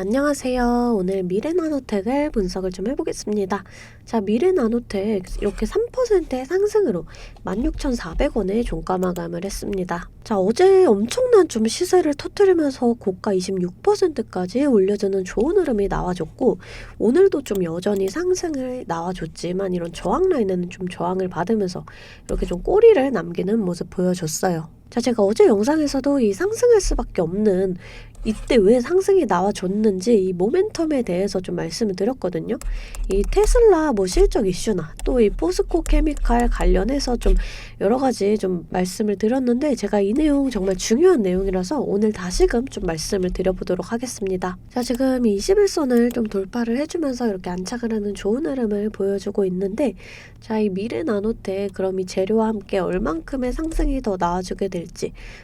안녕하세요. 오늘 미래나노텍을 분석을 좀 해보겠습니다. 자, 미래나노텍 이렇게 3%의 상승으로 16,400원에 종가 마감을 했습니다. 자, 어제 엄청난 좀 시세를 터뜨리면서 고가 26%까지 올려주는 좋은 흐름이 나와줬고, 오늘도 좀 여전히 상승을 나와줬지만 이런 저항 라인에는 좀 저항을 받으면서 이렇게 좀 꼬리를 남기는 모습 보여줬어요. 자, 제가 어제 영상에서도 이 상승할 수밖에 없는 이때 왜 상승이 나와줬는지 이 모멘텀에 대해서 좀 말씀을 드렸거든요. 이 테슬라 뭐 실적 이슈나 또 이 포스코 케미칼 관련해서 좀 여러 가지 좀 말씀을 드렸는데 제가 이 내용 정말 중요한 내용이라서 오늘 다시금 좀 말씀을 드려보도록 하겠습니다. 자, 지금 이 21선을 좀 돌파를 해주면서 이렇게 안착을 하는 좋은 흐름을 보여주고 있는데 자, 이 미래 나노테 그럼 이 재료와 함께 얼만큼의 상승이 더 나와주게 될지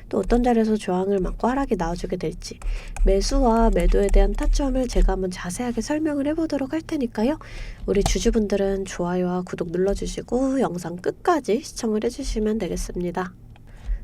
또 어떤 자리에서 저항을 맞고 하락이 나와주게 될지 매수와 매도에 대한 타점을 제가 한번 자세하게 설명을 해보도록 할 테니까요. 우리 주주분들은 좋아요와 구독 눌러주시고 영상 끝까지 시청을 해주시면 되겠습니다.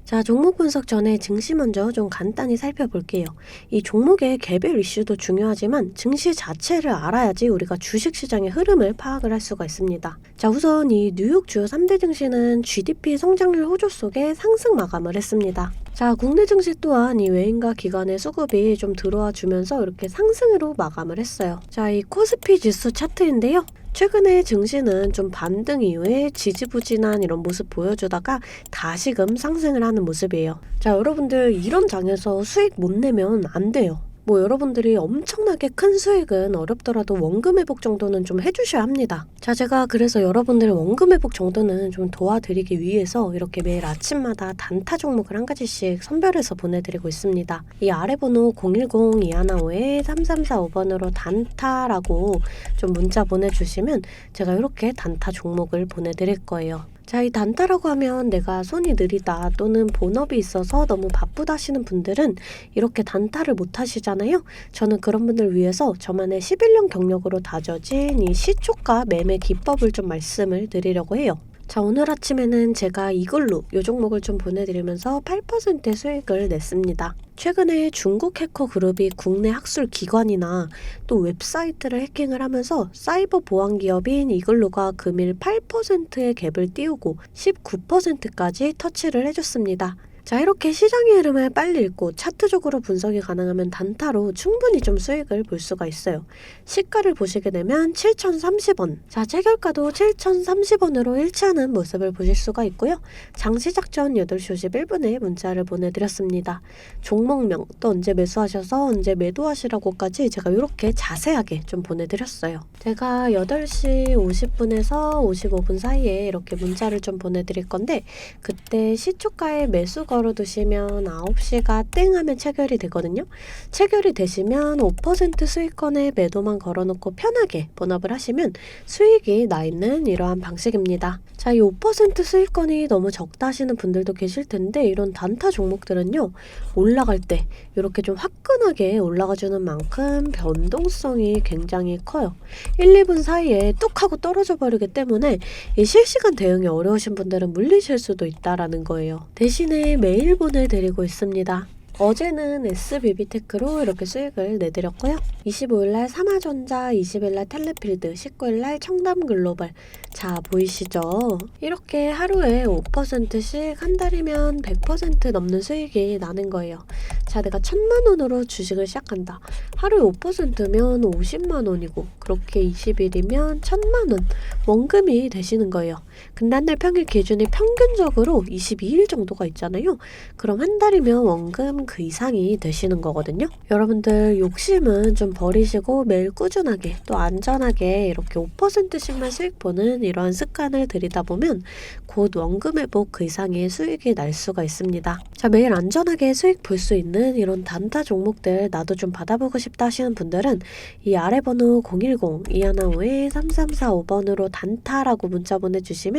자, 종목 분석 전에 증시 먼저 좀 간단히 살펴볼게요. 이 종목의 개별 이슈도 중요하지만 증시 자체를 알아야지 우리가 주식 시장의 흐름을 파악을 할 수가 있습니다. 자, 우선 이 뉴욕 주요 3대 증시는 GDP 성장률 호조 속에 상승 마감을 했습니다. 자, 국내 증시 또한 이 외인과 기관의 수급이 좀 들어와 주면서 이렇게 상승으로 마감을 했어요. 자, 이 코스피 지수 차트인데요. 최근에 증시는 좀 반등 이후에 지지부진한 이런 모습 보여주다가 다시금 상승을 하는 모습이에요. 자, 여러분들 이런 장에서 수익 못 내면 안 돼요. 뭐 여러분들이 엄청나게 큰 수익은 어렵더라도 원금 회복 정도는 좀 해주셔야 합니다. 자, 제가 그래서 여러분들의 원금 회복 정도는 좀 도와드리기 위해서 이렇게 매일 아침마다 단타 종목을 한 가지씩 선별해서 보내드리고 있습니다. 이 아래 번호 010-215-3345번으로 단타라고 좀 문자 보내주시면 제가 이렇게 단타 종목을 보내드릴 거예요. 자, 이 단타라고 하면 내가 손이 느리다 또는 본업이 있어서 너무 바쁘다 하시는 분들은 이렇게 단타를 못 하시잖아요. 저는 그런 분들 위해서 저만의 11년 경력으로 다져진 이 시초가 매매 기법을 좀 말씀을 드리려고 해요. 자, 오늘 아침에는 제가 이걸로 요 종목을 좀 보내드리면서 8%의 수익을 냈습니다. 최근에 중국 해커 그룹이 국내 학술 기관이나 또 웹사이트를 해킹을 하면서 사이버 보안 기업인 이글루가 금일 8%의 갭을 띄우고 19%까지 터치를 해줬습니다. 자, 이렇게 시장의 흐름을 빨리 읽고 차트적으로 분석이 가능하면 단타로 충분히 좀 수익을 볼 수가 있어요. 시가를 보시게 되면 7,030원. 자, 체결가도 7,030원으로 일치하는 모습을 보실 수가 있고요. 장 시작 전 8시 51분에 문자를 보내드렸습니다. 종목명, 또 언제 매수하셔서 언제 매도하시라고까지 제가 이렇게 자세하게 좀 보내드렸어요. 제가 8시 50분에서 55분 사이에 이렇게 문자를 좀 보내드릴 건데, 그때 시초가의 매수 걸 어두시면 9시가 땡 하면 체결이 되거든요. 체결이 되시면 5% 수익권에 매도만 걸어놓고 편하게 본업을 하시면 수익이 나 있는 이러한 방식입니다. 자, 이 5% 수익권이 너무 적다 하시는 분들도 계실 텐데 이런 단타 종목들은요. 올라갈 때 이렇게 좀 화끈하게 올라가주는 만큼 변동성이 굉장히 커요. 1, 2분 사이에 뚝 하고 떨어져 버리기 때문에 이 실시간 대응이 어려우신 분들은 물리실 수도 있다라는 거예요. 대신에 매일 보내드리고 있습니다. 어제는 SBB테크로 이렇게 수익을 내드렸고요. 25일날 삼화전자, 20일날 텔레필드, 19일날 청담글로벌. 자, 보이시죠? 이렇게 하루에 5%씩 한 달이면 100% 넘는 수익이 나는 거예요. 자, 내가 천만 원으로 주식을 시작한다. 하루에 5%면 50만 원이고, 그렇게 20일이면 천만 원 원금이 되시는 거예요. 근데 한 달 평일 기준이 평균적으로 22일 정도가 있잖아요. 그럼 한 달이면 원금 그 이상이 되시는 거거든요. 여러분들 욕심은 좀 버리시고 매일 꾸준하게 또 안전하게 이렇게 5%씩만 수익 보는 이러한 습관을 들이다 보면 곧 원금 회복 그 이상의 수익이 날 수가 있습니다. 자, 매일 안전하게 수익 볼 수 있는 이런 단타 종목들 나도 좀 받아보고 싶다 하시는 분들은 이 아래 번호 010-215-3345번으로 단타라고 문자 보내주시면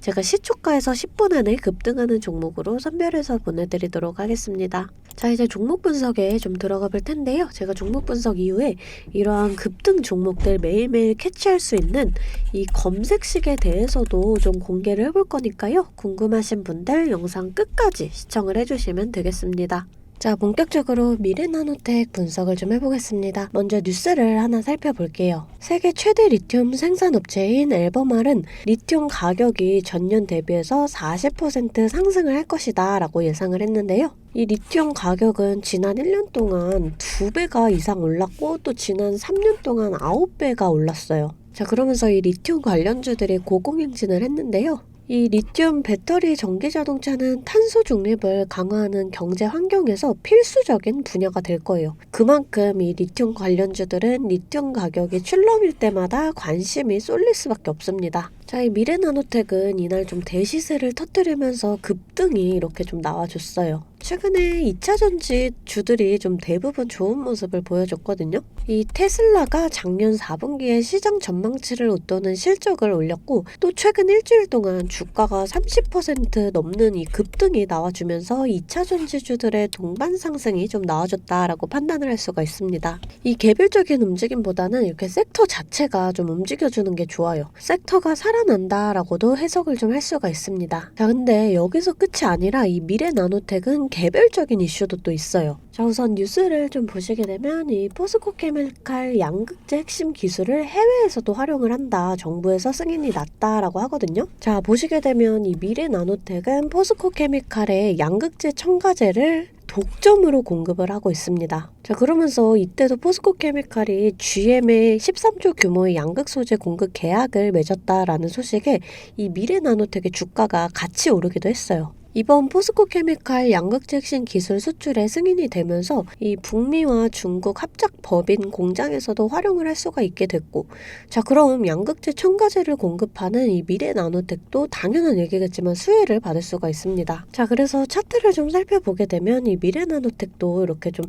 제가 시초가에서 10분 안에 급등하는 종목으로 선별해서 보내드리도록 하겠습니다. 자, 이제 종목 분석에 좀 들어가 볼 텐데요. 제가 종목 분석 이후에 이러한 급등 종목들 매일매일 캐치할 수 있는 이 검색식에 대해서도 좀 공개를 해볼 거니까요. 궁금하신 분들 영상 끝까지 시청을 해주시면 되겠습니다. 자, 본격적으로 미래 나노텍 분석을 좀 해보겠습니다. 먼저 뉴스를 하나 살펴볼게요. 세계 최대 리튬 생산업체인 앨범알은 리튬 가격이 전년 대비해서 40% 상승을 할 것이다 라고 예상을 했는데요. 이 리튬 가격은 지난 1년 동안 2배가 이상 올랐고 또 지난 3년 동안 9배가 올랐어요. 자, 그러면서 이 리튬 관련주들이 고공행진을 했는데요. 이 리튬 배터리 전기 자동차는 탄소 중립을 강화하는 경제 환경에서 필수적인 분야가 될 거예요. 그만큼 이 리튬 관련주들은 리튬 가격이 출렁일 때마다 관심이 쏠릴 수밖에 없습니다. 자, 이 미래나노텍은 이날 좀 대시세를 터뜨리면서 급등이 이렇게 좀 나와줬어요. 최근에 2차 전지 주들이 좀 대부분 좋은 모습을 보여줬거든요. 이 테슬라가 작년 4분기에 시장 전망치를 웃도는 실적을 올렸고 또 최근 일주일 동안 주가가 30% 넘는 이 급등이 나와주면서 2차 전지 주들의 동반 상승이 좀 나와줬다라고 판단을 할 수가 있습니다. 이 개별적인 움직임보다는 이렇게 섹터 자체가 좀 움직여주는 게 좋아요. 섹터가 살아난다라고도 해석을 좀 할 수가 있습니다. 자, 근데 여기서 끝이 아니라 이 미래 나노텍은 개별적인 이슈도 또 있어요. 자, 우선 뉴스를 좀 보시게 되면 이 포스코 케미칼 양극재 핵심 기술을 해외에서도 활용을 한다. 정부에서 승인이 났다라고 하거든요. 자, 보시게 되면 이 미래 나노텍은 포스코 케미칼의 양극재 첨가제를 독점으로 공급을 하고 있습니다. 자, 그러면서 이때도 포스코 케미칼이 GM의 13조 규모의 양극 소재 공급 계약을 맺었다라는 소식에 이 미래 나노텍의 주가가 같이 오르기도 했어요. 이번 포스코 케미칼 양극재 핵심 기술 수출에 승인이 되면서 이 북미와 중국 합작 법인 공장에서도 활용을 할 수가 있게 됐고 자 그럼 양극재 첨가제를 공급하는 이 미래 나노텍도 당연한 얘기겠지만 수혜를 받을 수가 있습니다. 자 그래서 차트를 좀 살펴보게 되면 이 미래 나노텍도 이렇게 좀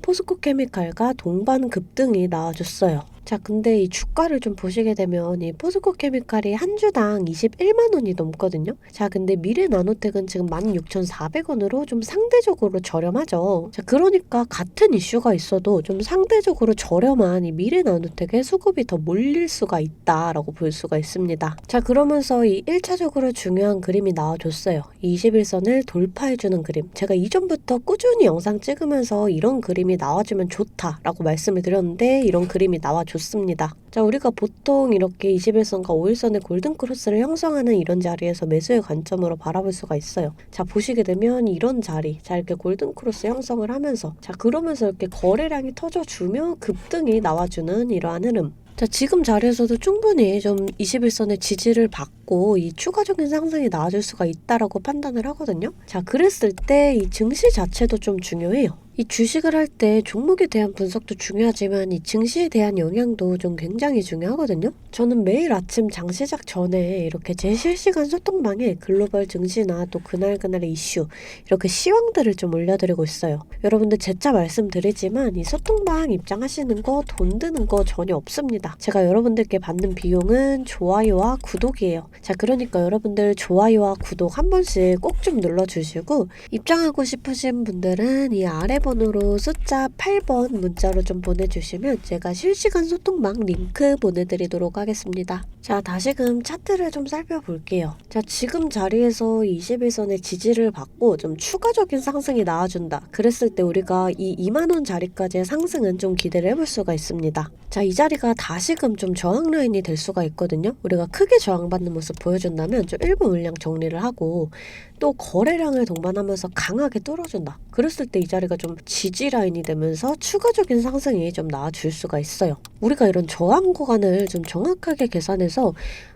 포스코 케미칼과 동반 급등이 나와줬어요. 자, 근데 이 주가를 좀 보시게 되면 이 포스코 케미칼이 한 주당 21만 원이 넘거든요. 자, 근데 미래 나노텍은 지금 16,400원으로 좀 상대적으로 저렴하죠. 자, 그러니까 같은 이슈가 있어도 좀 상대적으로 저렴한 이 미래 나노텍에 수급이 더 몰릴 수가 있다라고 볼 수가 있습니다. 자, 그러면서 이 1차적으로 중요한 그림이 나와줬어요. 21선을 돌파해주는 그림. 제가 이전부터 꾸준히 영상 찍으면서 이런 그림이 나와주면 좋다라고 말씀을 드렸는데 이런 그림이 나와줬 습니다. 자, 우리가 보통 이렇게 21선과 5일선의 골든크로스를 형성하는 이런 자리에서 매수의 관점으로 바라볼 수가 있어요. 자, 보시게 되면 이런 자리, 자, 이렇게 골든크로스 형성을 하면서, 자, 그러면서 이렇게 거래량이 터져주며 급등이 나와주는 이러한 흐름. 자, 지금 자리에서도 충분히 좀 21선의 지지를 받고 이 추가적인 상승이 나와줄 수가 있다라고 판단을 하거든요. 자, 그랬을 때 이 증시 자체도 좀 중요해요. 이 주식을 할 때 종목에 대한 분석도 중요하지만 이 증시에 대한 영향도 좀 굉장히 중요하거든요. 저는 매일 아침 장 시작 전에 이렇게 제 실시간 소통방에 글로벌 증시나 또 그날그날의 이슈 이렇게 시황들을 좀 올려드리고 있어요. 여러분들 재차 말씀드리지만 이 소통방 입장하시는 거 돈 드는 거 전혀 없습니다. 제가 여러분들께 받는 비용은 좋아요와 구독이에요. 자 그러니까 여러분들 좋아요와 구독 한 번씩 꼭 좀 눌러주시고 입장하고 싶으신 분들은 이 아래 번호로 숫자 8번 문자로 좀 보내주시면 제가 실시간 소통방 링크 보내드리도록 하겠습니다. 자, 다시금 차트를 좀 살펴볼게요. 자, 지금 자리에서 21선의 지지를 받고 좀 추가적인 상승이 나와준다. 그랬을 때 우리가 이 2만원 자리까지의 상승은 좀 기대를 해볼 수가 있습니다. 자, 이 자리가 다시금 좀 저항 라인이 될 수가 있거든요. 우리가 크게 저항받는 모습 보여준다면 좀 일부 물량 정리를 하고 또 거래량을 동반하면서 강하게 뚫어준다. 그랬을 때 이 자리가 좀 지지 라인이 되면서 추가적인 상승이 좀 나와줄 수가 있어요. 우리가 이런 저항 구간을 좀 정확하게 계산해서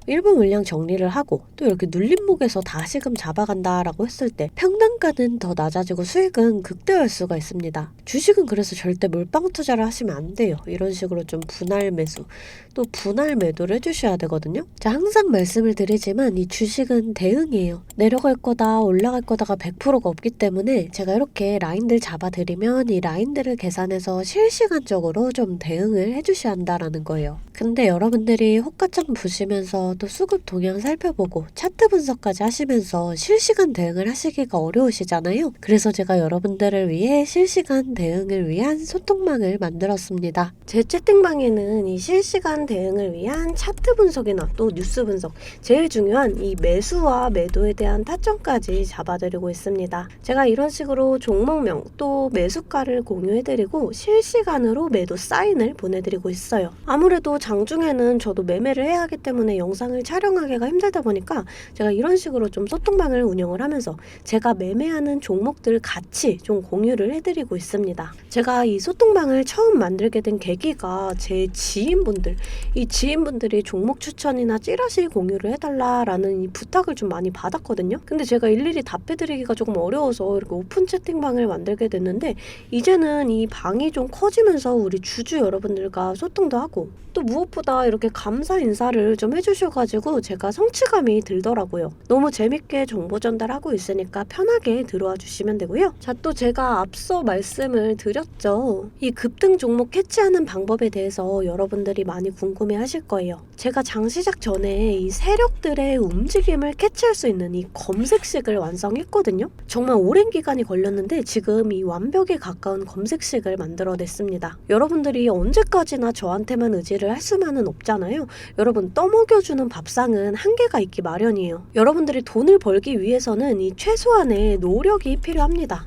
일부 물량 정리를 하고 또 이렇게 눌림목에서 다시금 잡아간다라고 했을 때 평단가는 더 낮아지고 수익은 극대화할 수가 있습니다. 주식은 그래서 절대 몰빵 투자를 하시면 안 돼요. 이런 식으로 좀 분할 매수 또 분할 매도를 해주셔야 되거든요. 자 항상 말씀을 드리지만 이 주식은 대응이에요. 내려갈 거다 올라갈 거다가 100%가 없기 때문에 제가 이렇게 라인들 잡아드리면 이 라인들을 계산해서 실시간적으로 좀 대응을 해주셔야 한다라는 거예요. 근데 여러분들이 호가창 보시면서 또 수급 동향 살펴보고 차트 분석까지 하시면서 실시간 대응을 하시기가 어려우시잖아요. 그래서 제가 여러분들을 위해 실시간 대응을 위한 소통망을 만들었습니다. 제 채팅방에는 이 실시간 대응을 위한 차트 분석이나 또 뉴스 분석, 제일 중요한 이 매수와 매도에 대한 타점까지 잡아드리고 있습니다. 제가 이런 식으로 종 목명 또 매수가를 공유해드리고 실시간으로 매도 사인을 보내드리고 있어요. 아무래도 장중에는 저도 매매를 해야 하기 때문에 영상을 촬영하기가 힘들다 보니까 제가 이런 식으로 좀 소통방을 운영을 하면서 제가 매매하는 종목들 같이 좀 공유를 해드리고 있습니다. 제가 이 소통방을 처음 만들게 된 계기가 제 지인분들, 이 지인분들이 종목 추천이나 찌라시 공유를 해달라라는 이 부탁을 좀 많이 받았거든요. 근데 제가 일일이 답해드리기가 조금 어려워서 이렇게 오픈 채팅방 을 만들게 됐는데 이제는 이 방이 좀 커지면서 우리 주주 여러분들과 소통도 하고 또 무엇보다 이렇게 감사 인사를 좀 해주셔가지고 제가 성취감이 들더라고요. 너무 재밌게 정보 전달하고 있으니까 편하게 들어와 주시면 되고요. 자, 또 제가 앞서 말씀을 드렸죠. 이 급등 종목 캐치하는 방법에 대해서 여러분들이 많이 궁금해 하실 거예요. 제가 장 시작 전에 이 세력들의 움직임을 캐치할 수 있는 이 검색식을 완성했거든요. 정말 오랜 기간이 걸렸는데 지금 이 완벽에 가까운 검색식을 만들어냈습니다. 여러분들이 언제까지나 저한테만 의지를 할 수만은 없잖아요. 여러분 떠먹여주는 밥상은 한계가 있기 마련이에요. 여러분들이 돈을 벌기 위해서는 이 최소한의 노력이 필요합니다.